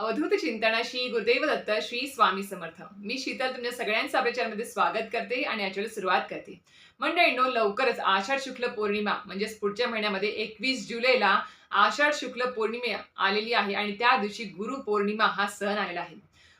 अवधूत चिंतनाशी गुरुदेव दत्त श्री स्वामी समर्थ. मी शीतल तुमच्या सगळ्यांचं आपल्या स्वागत करते आणि याच्यावर सुरुवात करते. मंडळींनो लवकरच आषाढ शुक्ल पौर्णिमा म्हणजेच पुढच्या महिन्यामध्ये एकवीस जुलैला आषाढ शुक्ल पौर्णिमे आलेली आहे आणि त्या दिवशी गुरुपौर्णिमा हा सण आलेला आहे.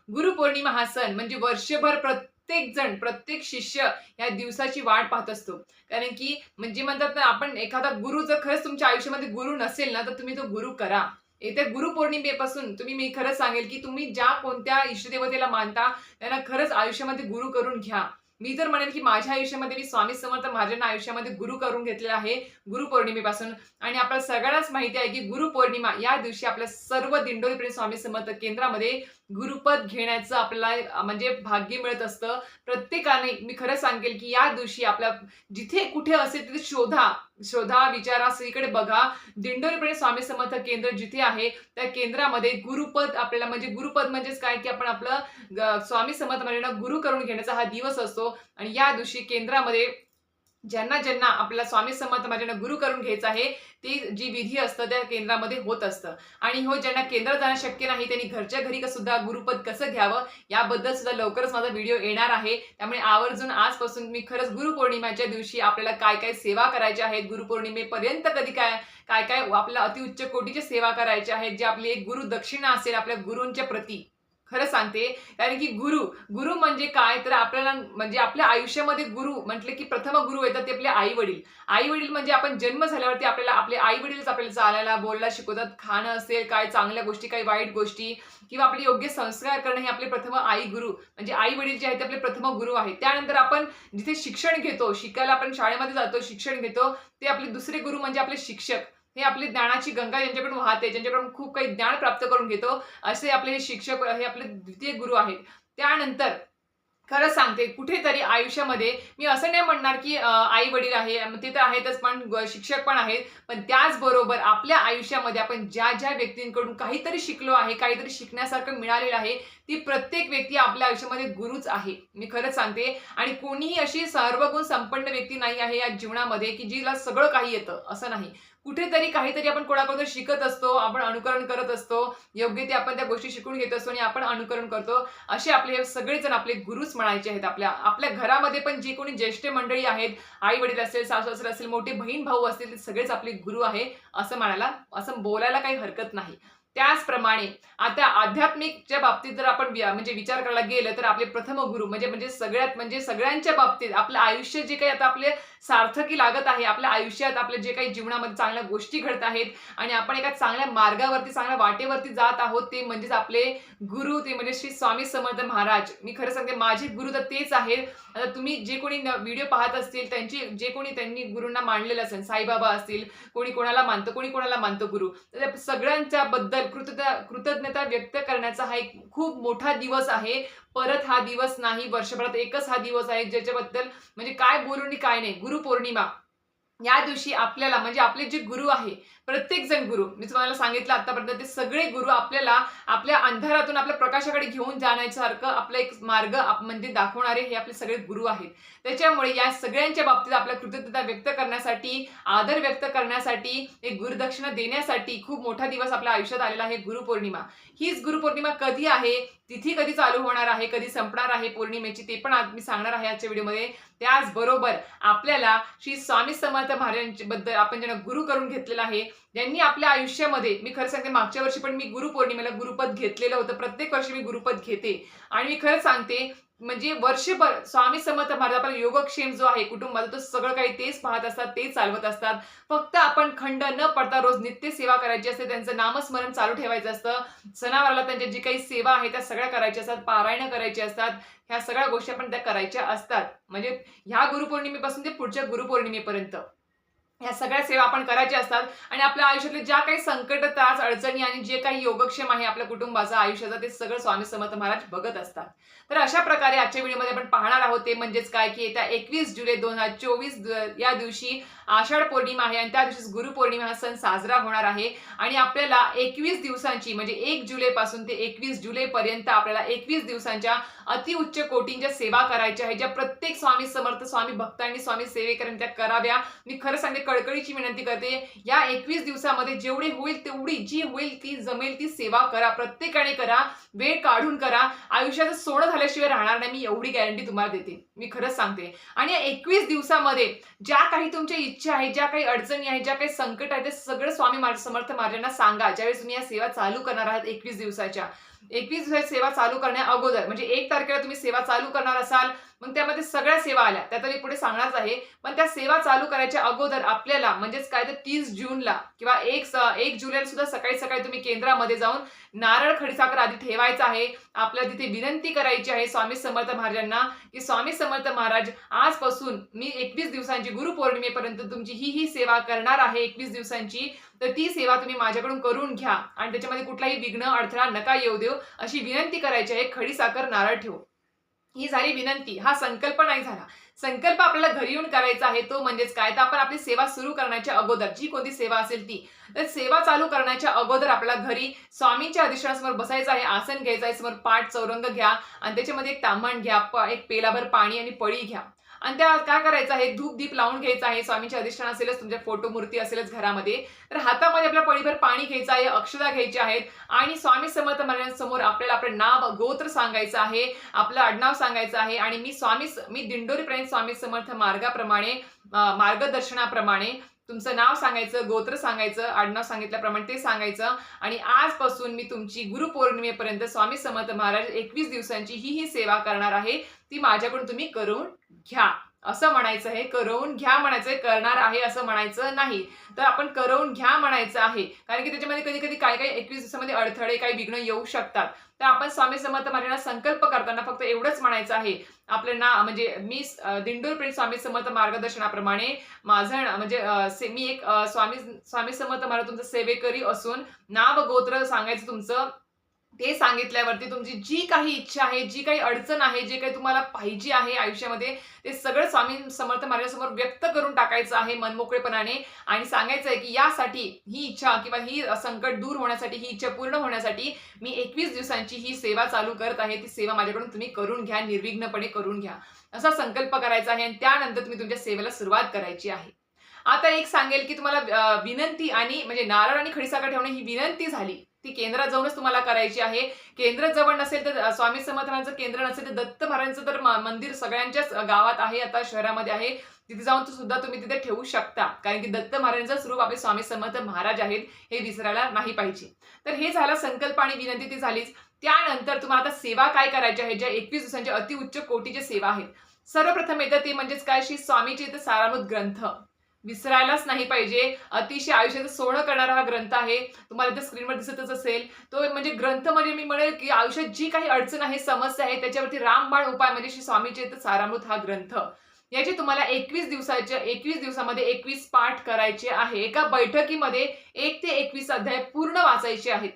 गुरुपौर्णिमा हा सण म्हणजे वर्षभर प्रत्येक जण प्रत्येक शिष्य या दिवसाची वाट पाहत असतो. कारण की म्हणजे म्हणतात ना आपण एखादा गुरु जर खरंच तुमच्या आयुष्यामध्ये गुरु नसेल ना तर तुम्ही तो गुरु करा. येत्या गुरुपौर्णिमेपासून तुम्ही मी खरंच सांगेल की तुम्ही ज्या कोणत्या इष्टदेवतेला मानता त्यांना खरंच आयुष्यामध्ये गुरु करून घ्या. मी तर म्हणेल की माझ्या आयुष्यामध्ये मी स्वामी समर्थ महाराजांना आयुष्यामध्ये गुरु करून घेतलेला आहे गुरुपौर्णिमेपासून. आणि आपल्याला सगळ्यांनाच माहिती आहे की गुरुपौर्णिमा या दिवशी आपल्या सर्व दिंडोरीप्रेम स्वामी समर्थ केंद्रामध्ये गुरुपद घेण्याचं आपल्याला म्हणजे भाग्य मिळत असतं. प्रत्येकाने मी खरं सांगेल की या दिवशी आपल्या जिथे कुठे असेल तिथे शोधा. शोधा विचारा सगळीकडे बघा. दिंडोरीपणे स्वामी समर्थ केंद्र जिथे आहे त्या केंद्रामध्ये गुरुपद आपल्याला म्हणजे गुरुपद म्हणजेच काय? की आपण आपलं ग- स्वामी समर्थ म्हणजे गुरु करून घेण्याचा हा दिवस असतो. आणि या दिवशी केंद्रामध्ये ज्यांना ज्यांना आपला स्वामी समर्थ महाराजांना गुरु करून घ्यायचं आहे ती जी विधी असतं त्या केंद्रामध्ये होत असतं. आणि हो ज्यांना केंद्रात जाणं शक्य नाही त्यांनी घरच्या घरी सुद्धा गुरुपद कसं घ्यावं याबद्दल सुद्धा लवकरच माझा व्हिडिओ येणार आहे. त्यामुळे आवर्जून आजपासून मी खरंच गुरुपौर्णिमेच्या दिवशी आपल्याला काय काय सेवा करायच्या आहेत गुरुपौर्णिमेपर्यंत कधी काय काय काय आपल्या अतिउच्च कोटीच्या सेवा करायच्या आहेत जे आपली एक गुरु दक्षिणा असेल आपल्या गुरूंच्या प्रती. खरं सांगते कारण की गुरु गुरु म्हणजे काय? तर आपल्याला म्हणजे आपल्या आयुष्यामध्ये गुरु म्हटलं की प्रथम गुरु येतात ते आपले आई वडील आई वडील म्हणजे आपण जन्म झाल्यावरती आपल्याला आपले आई वडीलच आपल्याला चालायला बोलायला शिकवतात खाणं असेल काय चांगल्या गोष्टी काही वाईट गोष्टी किंवा आपले योग्य संस्कार करणं हे आपले प्रथम आई गुरु म्हणजे आई वडील जे आहेत ते आपले प्रथम गुरु आहेत. त्यानंतर आपण जिथे शिक्षण घेतो शिकायला आपण शाळेमध्ये जातो शिक्षण घेतो ते आपले दुसरे गुरु म्हणजे आपले शिक्षक. हे आपली ज्ञानाची गंगा ज्यांच्याकडून वाहते ज्यांच्याकडून खूप काही ज्ञान प्राप्त करून घेतो असे आपले हे शिक्षक हे आपले द्वितीय गुरु आहेत. त्यानंतर खरं सांगते कुठेतरी आयुष्यामध्ये मी असं नाही म्हणणार की आई वडील आहे ते तर आहेतच पण शिक्षक पण आहेत. पण त्याचबरोबर आपल्या आयुष्यामध्ये आपण ज्या ज्या व्यक्तींकडून काहीतरी शिकलो आहे काहीतरी शिकण्यासारखं मिळालेलं आहे ती प्रत्येक व्यक्ती आपल्या आयुष्यामध्ये गुरुच आहे. मी खरंच सांगते. आणि कोणीही अशी सर्वगुण संपन्न व्यक्ती नाही आहे या जीवनामध्ये की जिला सगळं काही येतं असं नाही. कुठेतरी काहीतरी आपण कोणाकडून शिकत असतो आपण अनुकरण करत असतो योग्य ते आपण त्या गोष्टी शिकून घेत असतो आणि आपण अनुकरण करतो. असे आपले हे सगळेजण आपले गुरुच म्हणायचे आहेत आपल्या आपल्या घरामध्ये पण जी कोणी ज्येष्ठ मंडळी आहेत आई वडील असेल सासू सासरे असेल मोठे बहीण भाऊ असतील ते सगळेच आपले गुरु आहे असं म्हणायला असं बोलायला काही हरकत नाही. त्याचप्रमाणे आता आध्यात्मिकच्या बाबतीत जर आपण म्हणजे विचार करायला गेलं तर आपले प्रथम गुरु म्हणजे म्हणजे सगळ्यात म्हणजे सगळ्यांच्या बाबतीत आपलं आयुष्य जे काही आता आपले सार्थकी लागत आहे. आपल्या आयुष्यात आपल्या जे काही जीवनामध्ये चांगल्या गोष्टी घडत आहेत आणि आपण एका चांगल्या मार्गावरती चांगल्या वाटेवरती जात आहोत ते म्हणजेच आपले गुरु ते म्हणजे श्री स्वामी समर्थ महाराज. मी खरं सांगते माझे गुरु तर तेच आहेत. आता तुम्ही जे कोणी व्हिडिओ पाहत असतील त्यांची जे कोणी त्यांनी गुरूंना मानलेलं असेल साईबाबा असतील कोणी कोणाला मानतो कोणी कोणाला मानतो गुरु. तर सगळ्यांच्या बद्दल कृतज्ञता कृतज्ञता व्यक्त करण्याचा हा एक खूप मोठा दिवस आहे. परत हा दिवस नाही वर्षभरात एकच हा दिवस आहे ज्याच्याबद्दल म्हणजे काय बोलू आणि काय नाही गुरुपौर्णिमा या दिवशी आपल्याला म्हणजे आपले जे गुरु आहे प्रत्येक जण गुरु. मी तुम्हाला सांगितलं आतापर्यंत ते सगळे गुरु आपल्याला आपल्या अंधारातून आपल्या प्रकाशाकडे घेऊन जाण्यासारखं आपला एक मार्ग म्हणजे दाखवणारे हे आपले सगळे गुरु आहेत. त्याच्यामुळे या सगळ्यांच्या बाबतीत आपल्या कृतज्ञता व्यक्त करण्यासाठी आदर व्यक्त करण्यासाठी एक गुरुदक्षिणा देण्यासाठी खूप मोठा दिवस आपल्या आयुष्यात आलेला आहे गुरुपौर्णिमा हीच गुरुपौर्णिमा कधी आहे तिथी कधी चालू होणार आहे कधी संपणार आहे पौर्णिमेची ते पण आज मी सांगणार आहे आजच्या व्हिडिओमध्ये. त्याचबरोबर आपल्याला श्री स्वामी समर्थ महाराजांबद्दल आपण ज्यांना गुरु करून घेतलेलं आहे ज्यांनी आपल्या आयुष्यामध्ये मी खरं सांगते मागच्या वर्षी पण मी गुरु पौर्णिमेला गुरुपद घेतलेलं होतं प्रत्येक वर्षी मी गुरुपद घेते. आणि मी खरं सांगते म्हणजे वर्षभर स्वामी समर्थ महाराज आपला योगक्षेम जो आहे कुटुंबाचा तो सगळं काही तेच पाहत असतात तेच चालवत असतात. फक्त आपण खंड न पडता रोज नित्य सेवा करायची असते त्यांचं नामस्मरण चालू ठेवायचं असतं. सणावाराला त्यांच्या जी काही सेवा आहे त्या सगळ्या करायच्या असतात पारायण करायची असतात. ह्या सगळ्या गोष्टी आपण त्या करायच्या असतात. म्हणजे ह्या गुरुपौर्णिमेपासून ते पुढच्या गुरुपौर्णिमेपर्यंत. या सगळ्या सेवा आपण करायच्या असतात. आणि आपल्या आयुष्यातले ज्या काही संकट त्रास अडचणी आणि जे काही योगक्षेम आहे आपल्या कुटुंबाचा आयुष्याचा ते सगळं स्वामी समर्थ महाराज बघत असतात. तर अशा प्रकारे आजच्या व्हिडिओमध्ये आपण पाहणार आहोत ते म्हणजेच काय की येत्या एकवीस जुलै दोन हजार चोवीस या दिवशी आषाढ पौर्णिमा आहे आणि त्या दिवशीच गुरुपौर्णिमा हा सण साजरा होणार आहे. आणि आपल्याला एकवीस दिवसांची म्हणजे एक जुलै पासून ते एकवीस जुलैपर्यंत आपल्याला एकवीस दिवसांच्या अतिउच्च कोटींच्या सेवा करायच्या आहे ज्या प्रत्येक स्वामी समर्थ स्वामी भक्तांनी स्वामी सेवेकरांनी त्या कराव्या. मी खरं सांगते कळकळीची विनंती करते या एकवीस दिवसामध्ये जेवढी होईल तेवढी जी होईल ती जमेल ती सेवा करा प्रत्येकाने करा वेळ काढून करा. आयुष्याचं सोनं झाल्याशिवाय राहणार नाही मी एवढी गॅरंटी तुम्हाला देते. मी खरंच सांगते. आणि या एकवीस दिवसामध्ये ज्या काही तुमच्या इच्छा आहेत ज्या काही अडचणी आहेत ज्या काही संकट आहेत ते सगळं स्वामी समर्थ महाराजांना सांगा. ज्यावेळेस तुम्ही या सेवा चालू करणार आहात एकवीस दिवसाच्या एकवीस दिवसाची सेवा चालू करण्या अगोदर म्हणजे एक तारखेला तुम्ही सेवा चालू करणार असाल मग त्यामध्ये सगळ्या सेवा आल्या. त्या तर मी पुढे सांगणारच आहे. पण त्या सेवा चालू करायच्या अगोदर आपल्याला म्हणजेच काय तर तीस जूनला किंवा एक स- एक जुलैला सुद्धा सकाळी सकाळी तुम्ही केंद्रामध्ये जाऊन नारळ खडीसाखर आधी ठेवायचा आहे. आपल्याला तिथे विनंती करायची आहे स्वामी समर्थ महाराजांना की स्वामी समर्थ महाराज आजपासून मी एकवीस दिवसांची गुरुपौर्णिमेपर्यंत तुमची ही ही सेवा करणार आहे एकवीस दिवसांची. तर ती सेवा तुम्ही माझ्याकडून करून घ्या आणि त्याच्यामध्ये कुठलाही विघ्न अडथळा नका येऊ देऊ. अशी विनंती करायची आहे खडी साखर नारळ ठेवू. ही झाली विनंती. हा संकल्प नाही झाला. संकल्प आपल्याला घरी येऊन करायचा आहे तो म्हणजेच काय? तर आपण आपली सेवा सुरू करण्याच्या अगोदर जी कोणती सेवा असेल ती. तर सेवा चालू करण्याच्या अगोदर आपल्याला घरी स्वामींच्या अधिष्ठानासमोर बसायचं आहे आसन घ्यायचं आहे समोर पाठ चौरंग घ्या. आणि त्याच्यामध्ये एक तांबण घ्या प- एक पेलाभर पाणी आणि पळी घ्या. आणि त्या काय करायचं आहे? धूप दीप लावून घ्यायचं आहे. स्वामीचे अधिष्ठान असेलच तुमच्या फोटो मूर्ती असेलच घरामध्ये. तर हातामध्ये आपल्या पळीभर पाणी घ्यायचं आहे अक्षता घ्यायची आहेत. आणि स्वामी समर्थ महाराजांसमोर आपल्याला आपलं नाव गोत्र सांगायचं आहे आपलं आडनाव सांगायचं आहे. आणि मी स्वामी मी दिंडोरी प्रेम स्वामी समर्थ मार्गाप्रमाणे मार्गदर्शनाप्रमाणे तुमचं नाव सांगायचं गोत्र सांगायचं आडनाव सांगितल्याप्रमाणे ते सांगायचं. आणि आजपासून मी तुमची गुरुपौर्णिमेपर्यंत स्वामी समर्थ महाराज एकवीस दिवसांची ही ही सेवा करणार आहे. ती माझ्याकडून तुम्ही करून घ्या. असं म्हणायचं आहे करवून घ्या म्हणायचंय करणार आहे असं म्हणायचं नाही. तर आपण करवून घ्या म्हणायचं आहे. कारण की त्याच्यामध्ये कधी कधी काय काही एकवीस दिवसामध्ये अडथळे काही विघ्न येऊ शकतात. तर आपण स्वामी समर्थ महाराजांना संकल्प करताना फक्त एवढंच म्हणायचं आहे. आपलं ना म्हणजे मी दिंडोर प्रेम स्वामी समर्थ मार्गदर्शनाप्रमाणे माझं ना- म्हणजे से- मी एक स्वामी स्वामी समर्थ महाराज तुमचं सेवेकरी असून नाव गोत्र सांगायचं तुमचं ते सांगितल्यावरती तुमची जी काही इच्छा आहे जी काही अडचण आहे जे काही तुम्हाला पाहिजे आहे आयुष्यामध्ये ते सगळं स्वामी समर्थ माझ्यासमोर व्यक्त करून टाकायचं आहे मनमोकळेपणाने आणि सांगायचं आहे की यासाठी ही इच्छा किंवा ही संकट दूर होण्यासाठी ही इच्छा पूर्ण होण्यासाठी मी एकवीस दिवसांची ही सेवा चालू करत आहे. ती सेवा माझ्याकडून तुम्ही करून घ्या निर्विघ्नपणे करून घ्या. असा संकल्प करायचा आहे आणि त्यानंतर तुम्ही तुमच्या सेवेला सुरुवात करायची आहे. आता एक सांगेल की तुम्हाला विनंती आणि म्हणजे नारळ आणि खडीसाखर ठेवणे ही विनंती झाली. ती केंद्रात जाऊनच तुम्हाला करायची आहे. केंद्र जवळ नसेल तर स्वामी समर्थांचं केंद्र नसेल तर दत्त महाराजांचं तर मंदिर सगळ्यांच्याच गावात आहे आता शहरामध्ये आहे. तिथे जाऊन सुद्धा तुम्ही तिथे ठेवू शकता. कारण की दत्त महाराजांचं स्वरूप आपले स्वामी समर्थ महाराज आहेत हे विसरायला नाही पाहिजे. तर हे झालं संकल्प आणि विनंती ती झालीच. त्यानंतर तुम्हाला आता सेवा काय करायच्या आहेत ज्या एकवीस दिवसांच्या अतिउच्च कोटीच्या सेवा आहेत. सर्वप्रथम येतं ते म्हणजेच काय? श्री स्वामीचे इथं सारामृत ग्रंथ. विसरायलाच नाही पाहिजे. अतिशय आयुष्याचं सोनं करणारा हा ग्रंथ आहे. तुम्हाला इथे स्क्रीनवर दिसतच असेल. तो म्हणजे ग्रंथ म्हणजे मी म्हणेल की आयुष्यात जी काही अडचण आहे समस्या आहे त्याच्यावरती रामबाण उपाय म्हणजे श्री स्वामीचे सारामृत हा ग्रंथ. याचे तुम्हाला एकवीस दिवसाच्या एकवीस दिवसामध्ये एकवीस पाठ करायचे आहे. एका बैठकीमध्ये एक ते एकवीस अध्याय पूर्ण वाचायचे आहेत.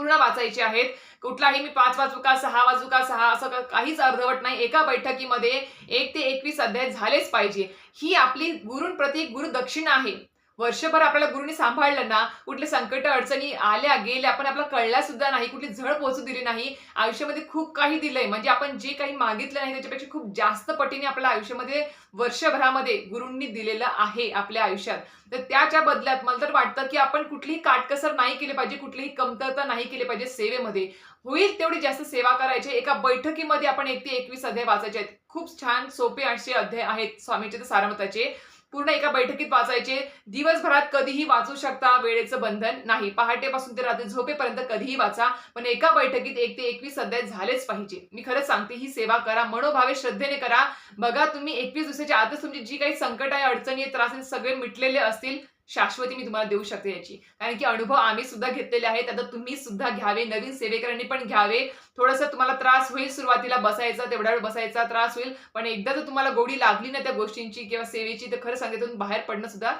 पूर्ण वाचायचे आहेत. कुठलाही मी पाच वाजू का सहा वाजू का सहा असं काहीच अर्धवट नाही. एका बैठकीमध्ये एक ते एकवीस अध्याय झालेच पाहिजे. ही आपली गुरुंप्रती गुरुदक्षिणा आहे. वर्षभर आपल्याला गुरुनी सांभाळलं ना कुठले संकट अडचणी आल्या गेल्या पण आपल्याला कळल्या सुद्धा नाही कुठली झळ पोहोचू दिली नाही आयुष्यामध्ये खूप काही दिलंय. म्हणजे आपण जे काही मागितलं नाही त्याच्यापेक्षा खूप जास्त पटीने आपल्या आयुष्यामध्ये वर्षभरामध्ये गुरूंनी दिलेलं आहे आपल्या आयुष्यात. तर त्याच्या बदल्यात मला तर वाटतं की आपण कुठलीही काटकसर नाही केली पाहिजे कुठलीही कमतरता नाही केली पाहिजे सेवेमध्ये. होईल तेवढी जास्त सेवा करायची. एका बैठकीमध्ये आपण एक ते एकवीस अध्याय वाचायचे आहेत. खूप छान सोपे असे अध्याय आहेत स्वामीचे तर सारमताचे. पूर्ण एका बैठकीत वाचायचे. दिवसभरात कधीही वाचू शकता वेळेचं बंधन नाही. पहाटेपासून ते रात्री झोपेपर्यंत कधीही वाचा. पण एका बैठकीत एक ते एकवीस अध्याय झालेच पाहिजे. मी खरंच सांगते ही सेवा करा. मनोभावे श्रद्धेने करा. बघा तुम्ही एकवीस दिवसाच्या आतच तुमची जी काही संकट आहे अडचणी आहे त्रास सगळे मिटलेले असतील. शाश्वती मी तुम्हाला देऊ शकते याची. कारण की अनुभव आम्ही सुद्धा घेतलेले आहेत. आता तुम्ही सुद्धा घ्यावे नवीन सेवेकरांनी पण घ्यावे. थोडंसं तुम्हाला त्रास होईल सुरुवातीला बसायचा तेवढा वेळ बसायचा त्रास होईल. पण एकदा जर तुम्हाला गोडी लागली ना त्या गोष्टींची किंवा सेवेची तर खरं सांगितून बाहेर पडणं सुद्धा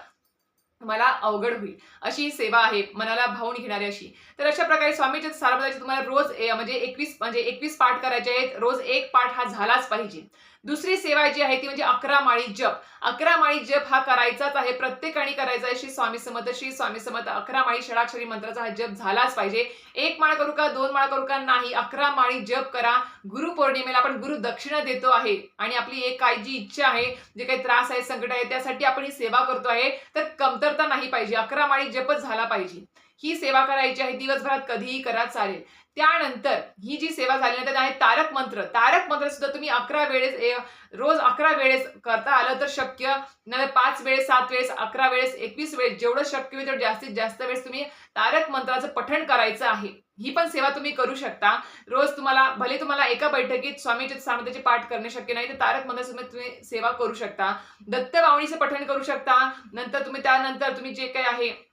तुम्हाला अवघड होईल. अशी सेवा आहे मनाला भावून घेणारी अशी. तर अशा प्रकारे स्वामीच्या सारबदाची तुम्हाला रोज म्हणजे एकवीस म्हणजे एकवीस पाठ करायचे आहेत. रोज एक पाठ हा झालाच पाहिजे. दुसरी सेवा जी आहे ती म्हणजे अकरा माळी जप. अकरा माळी जप हा करायचाच आहे प्रत्येकाने करायचा आहे. श्री स्वामी समर्थ श्री स्वामी समर्थ अकरा माळी षडाक्षरी मंत्राचा हा जप झालाच पाहिजे. एक माळ करू का दोन माळ करू का नाही. अकरा माळी जप करा. गुरुपौर्णिमेला आपण गुरु दक्षिणा देतो आहे. आणि आपली एक काय जी इच्छा आहे जे काही त्रास आहे संकट आहे त्यासाठी आपण ही सेवा करतो आहे. तर कमतरता नाही पाहिजे. अकरा माळी जपच झाला पाहिजे. ही सेवा करायची आहे दिवसभरात कधीही करा चालेल. त्यानंतर ही जी सेवा झाल्यानंतर आहे तारक मंत्र. तारक मंत्र सुद्धा तुम्ही अकरा वेळेस ए- रोज अकरा वेळेस करता आलं तर शक्य. नाही पाच वेळेस सात वेळेस अकरा वेळेस एकवीस वेळेस जेवढं शक्य होईल तेवढं जास्तीत जास्त वेळेस तुम्ही तारक मंत्राचं पठण करायचं आहे. ही पण सेवा तुम्ही करू शकता. रोज तुम्हाला भले तुम्हाला एका बैठकीत स्वामीचे सामर्थ्याचे पाठ करणे शक्य नाही तर तारक मंत्र तुम्ही सेवा करू शकता. दत्त बावणीचं पठण करू शकता. नंतर तुम्ही त्यानंतर तुम्ही जे काही आहे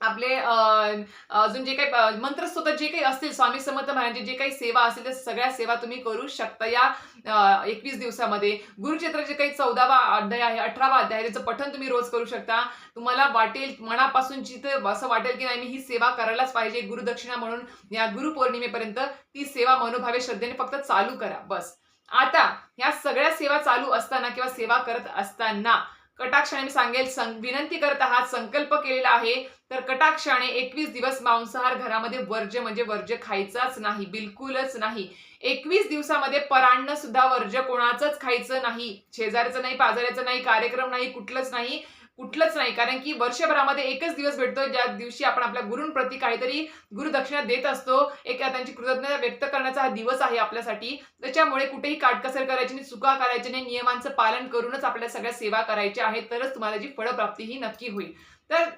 आपले अजून जे काही मंत्र मंत्रस्तोत्र जे काही असतील स्वामी समर्थ महाराजांची जे काही सेवा असतील त्या सगळ्या सेवा तुम्ही करू शकता या एकवीस दिवसामध्ये. गुरुचित्राचे काही चौदावा अध्याय आहे अठरावा अध्याय त्याचं पठण तुम्ही रोज करू शकता. तुम्हाला वाटेल मनापासून जिथे असं वाटेल की नाही मी ही सेवा करायलाच पाहिजे गुरुदक्षिणा म्हणून या गुरुपौर्णिमेपर्यंत ती सेवा मनोभावे श्रद्धेने फक्त चालू करा बस. आता ह्या सगळ्या सेवा चालू असताना किंवा सेवा करत असताना कटाक्षाने मी सांगेल सं- विनंती करत आहात संकल्प केलेला आहे. तर कटाक्षाने एकवीस दिवस मांसाहार घरामध्ये वर्ज्य म्हणजे वर्ज्य खायचाच नाही बिलकुलच नाही. एकवीस दिवसामध्ये परान्न सुद्धा वर्ज्य कोणाचंच खायचं नाही. शेजाऱ्याचं नाही पाजाऱ्याचं नाही कार्यक्रम नाही कुठलंच नाही. कुठलंच नाही. कारण की वर्षभरामध्ये एकच दिवस भेटतो ज्या दिवशी आपण आपल्या गुरूंप्रती काहीतरी गुरुदक्षिणा देत असतो. एक त्यांची कृतज्ञता व्यक्त करण्याचा हा दिवस आहे आपल्यासाठी. त्याच्यामुळे कुठेही काटकसर करायची नाही चुका करायची नाही नियमांचं पालन करूनच आपल्या सगळ्या सेवा करायच्या आहेत तरच तुम्हाला जी फळप्राप्ती ही नक्की होईल. तर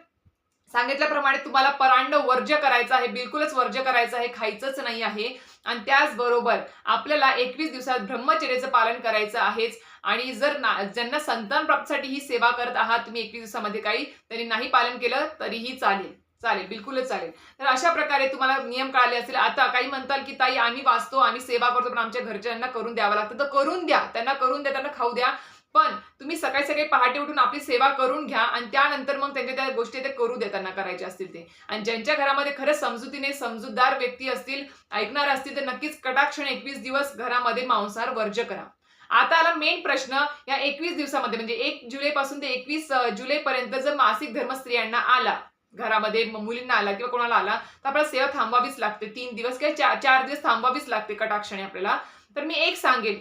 सांगितल्याप्रमाणे तुम्हाला परांड वर्ज्य करायचं आहे बिलकुलच वर्ज्य करायचं आहे खायचंच नाही आहे. आणि त्याचबरोबर आपल्याला एकवीस दिवसात ब्रह्मचर्याचं पालन करायचं आहेच. आणि जर ना ज्यांना संतान प्राप्तीसाठी ही सेवा करत आहात तुम्ही एकवीस दिवसामध्ये काही तरी नाही पालन केलं तरीही चालेल. चालेल बिलकुलच चालेल. तर अशा प्रकारे तुम्हाला नियम कळाले असेल. आता काही म्हणताल की ताई आम्ही वाचतो आम्ही सेवा करतो पण आमच्या घरच्यांना करून द्यावं लागतं. तर करून द्या. त्यांना करून द्या त्यांना खाऊ द्या. पण तुम्ही सकाळी सकाळी पहाटे उठून आपली सेवा करून घ्या आणि त्यानंतर मग त्यांच्या त्या गोष्टी ते करू द्या त्यांना करायच्या असतील ते. आणि ज्यांच्या घरामध्ये खरंच समजुतीने समजूतदार व्यक्ती असतील ऐकणार असतील तर नक्कीच कटाक्षण एकवीस दिवस घरामध्ये मांसाहार वर्ज्य करा. आता आला मेन प्रश्न या एकवीस दिवसामध्ये म्हणजे एक जुलैपासून ते एकवीस जुलैपर्यंत जर मासिक धर्म स्त्रियांना आला घरामध्ये मुलींना आला किंवा कोणाला आला तर आपल्याला सेवा थांबवावीच लागते. तीन दिवस किंवा चार चार दिवस थांबवावीच लागते कटाक्षणे आपल्याला. तर मी एक सांगेन.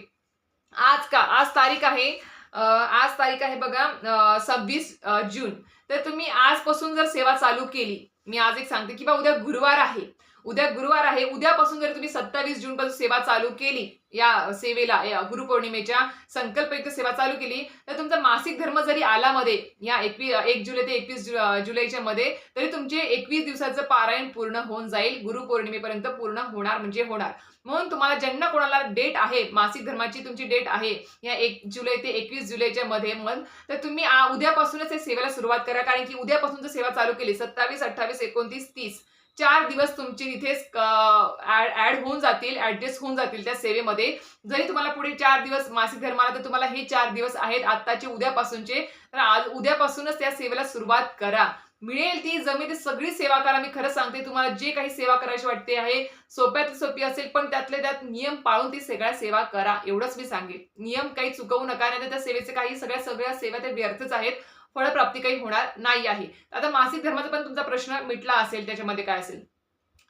आज का आज तारीख आहे आज तारीख आहे बघा सव्वीस जून. तर तुम्ही आजपासून जर सेवा चालू केली मी आज एक सांगते की बा उद्या गुरुवार आहे. उद्या गुरुवार आहे. उद्यापासून जर तुम्ही सत्तावीस जून पासून सेवा चालू केली या सेवेला या गुरुपौर्णिमेच्या संकल्पयुक्त सेवा चालू केली तर तुमचा मासिक धर्म जरी आला मध्ये या एकवीस एक जुलै ते एकवीस जुलैच्या मध्ये तरी तुमचे एकवीस दिवसाचं पारायण पूर्ण होऊन जाईल. गुरुपौर्णिमेपर्यंत पूर्ण होणार म्हणजे होणार. म्हणून तुम्हाला ज्यांना कोणाला डेट आहे मासिक धर्माची तुमची डेट आहे या एक जुलै ते एकवीस जुलैच्या मध्ये मग तर तुम्ही उद्यापासूनच या सेवेला सुरुवात करा. कारण की उद्यापासून जर सेवा चालू केली सत्तावीस अठ्ठावीस एकोणतीस तीस चार दिवस तुमचे तिथेच ऍड होऊन जातील ऍडजस्ट होऊन जातील त्या सेवेमध्ये. जरी तुम्हाला पुढे चार दिवस मासिक धर्माला तर तुम्हाला हे चार दिवस आहेत आत्ताचे उद्यापासूनचे. तर आज उद्यापासूनच त्या सेवेला सुरुवात करा. मिळेल ती जमेल ती सगळी सेवा करा. मी खरं सांगते तुम्हाला जे काही सेवा करायची वाटते आहे सोप्यात सोपी असेल पण त्यातले त्यात नियम पाळून ती सगळ्या सेवा करा. एवढंच मी सांगेन. नियम काही चुकवू नका नाही तर त्या सेवेचे काही सगळ्या सगळ्या सेवा त्या व्यर्थच आहेत. फळप्राप्ती काही होणार नाही आहे. आता मासिक धर्माचा पण तुमचा प्रश्न मिटला असेल त्याच्यामध्ये काय असेल?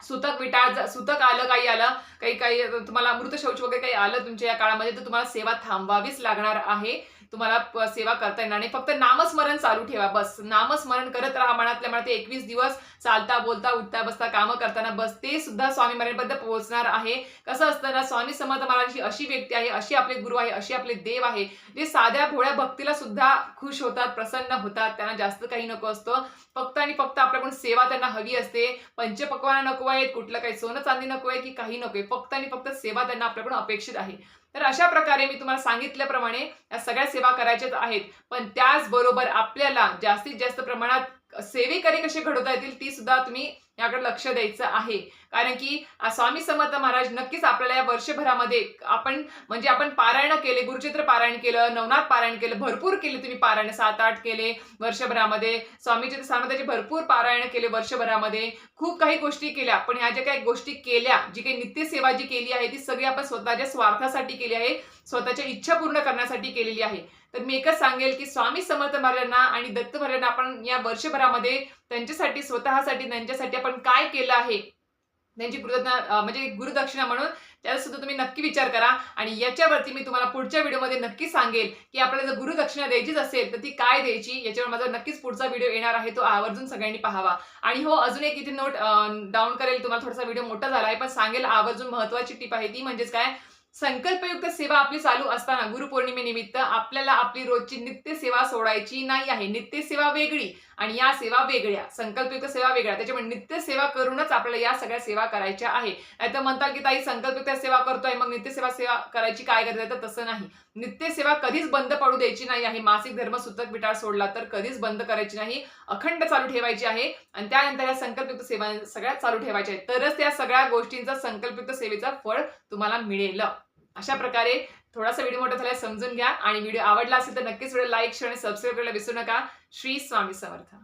सुतक विटाळ सुतक आलं काही आलं? काही काही तुम्हाला अमृत शौच वगैरे काही आलं तुमच्या या काळामध्ये तर तुम्हाला सेवा थांबवावीच लागणार आहे. तुम्हाला सेवा करता येणार नाही. फक्त नामस्मरण चालू ठेवा बस. नामस्मरण करत राहा मनातल्या मनात. एकवीस दिवस चालता बोलता उठता बसता कामं करताना बस. ते सुद्धा स्वामी महाराजांपर्यंत पोहोचणार आहे. कसं असतं ना स्वामी समर्थ महाराजांची अशी व्यक्ती आहे अशी आपले गुरु आहे अशी आपले देव आहे जे साध्या भोळ्या भक्तीला सुद्धा खुश होतात प्रसन्न होतात. त्यांना जास्त काही नको असतं. फक्त आणि फक्त आपल्याकडून सेवा त्यांना हवी असते. पंचपक्वाना नको आहेत कुठलं काही सोनं चांदी नको आहे की काही नको आहे. फक्त आणि फक्त सेवा त्यांना आपल्याकडून अपेक्षित आहे. तर अशा प्रकारे मी तुम्हाला सांगितल्याप्रमाणे या सगळ्या सेवा करायच्याच आहेत. पण त्याचबरोबर आपल्याला जास्तीत जास्त प्रमाणात सेवेकरी कसे घडवता येतील ती सुद्धा तुम्ही याकडे लक्ष द्यायचं आहे. कारण की स्वामी समर्थ महाराज नक्कीच आपल्याला या वर्षभरामध्ये आपण म्हणजे आपण पारायण केले गुरुचित्र पारायण केलं नवनाथ पारायण केलं भरपूर केले तुम्ही पारायण. सात आठ केले वर्षभरामध्ये. स्वामीचे समर्थाचे भरपूर पारायण केले वर्षभरामध्ये. खूप काही गोष्टी केल्या पण ह्या ज्या काही गोष्टी केल्या जी काही नित्यसेवा जी केली आहे ती सगळी आपण स्वतःच्या स्वार्थासाठी केली आहे स्वतःच्या इच्छा पूर्ण करण्यासाठी केलेली आहे. तर मी एकच सांगेल की स्वामी समर्थ महाराजांना आणि दत्त महाराजांना आपण या वर्षभरामध्ये त्यांच्यासाठी स्वतःसाठी त्यांच्यासाठी आपण काय केलं आहे? त्यांची कृतज्ञ म्हणजे गुरुदक्षिणा म्हणून त्याचा सुद्धा तुम्ही नक्की विचार करा. आणि याच्यावरती मी तुम्हाला पुढच्या व्हिडिओमध्ये नक्की सांगेल की आपल्याला जर गुरुदक्षिणा द्यायचीच असेल तर ती काय द्यायची? याच्यावर माझा नक्कीच पुढचा व्हिडिओ येणार आहे तो आवर्जून सगळ्यांनी पाहावा. आणि हो अजून एक इथे नोट डाऊन करेल. तुम्हाला थोडासा व्हिडिओ मोठा झाला आहे पण सांगेल आवर्जून महत्वाची टिप आहे ती म्हणजेच काय? संकल्पयुक्त सेवा आपली चालू असताना गुरुपौर्णिमेनिमित्त आपल्याला आपली रोजची नित्य सेवा सोडायची नाही आहे. नित्य सेवा वेगळी. आणि या सेवा वेगळ्या संकल्पयुक्त सेवा वेगळ्या. त्याच्यामुळे नित्य सेवा करूनच आपल्याला या सगळ्या सेवा करायच्या आहे. नाहीतर म्हणतात की ताई संकल्पयुक्त सेवा करतोय मग नित्य सेवा सेवा करायची काय गरज आहे? तर तसं नाही. नित्य सेवा कधीच बंद पडू द्यायची नाही आहे. मासिक धर्म सुतक विटाळ सोडला तर कधीच बंद करायची नाही. अखंड चालू ठेवायची आहे. आणि त्यानंतर या संकल्पयुक्त सेवा सगळ्या चालू ठेवायच्या आहेत. तरच त्या सगळ्या गोष्टींचा संकल्पयुक्त सेवेचा फळ तुम्हाला मिळेल. अशा प्रकारे थोडासा व्हिडिओ मोठा झाला समजून घ्या. आणि व्हिडिओ आवडला असेल तर नक्कीच व्हिडिओ लाईक शेअर आणि सबस्क्राईब करायला विसरू नका. श्री स्वामी समर्थ.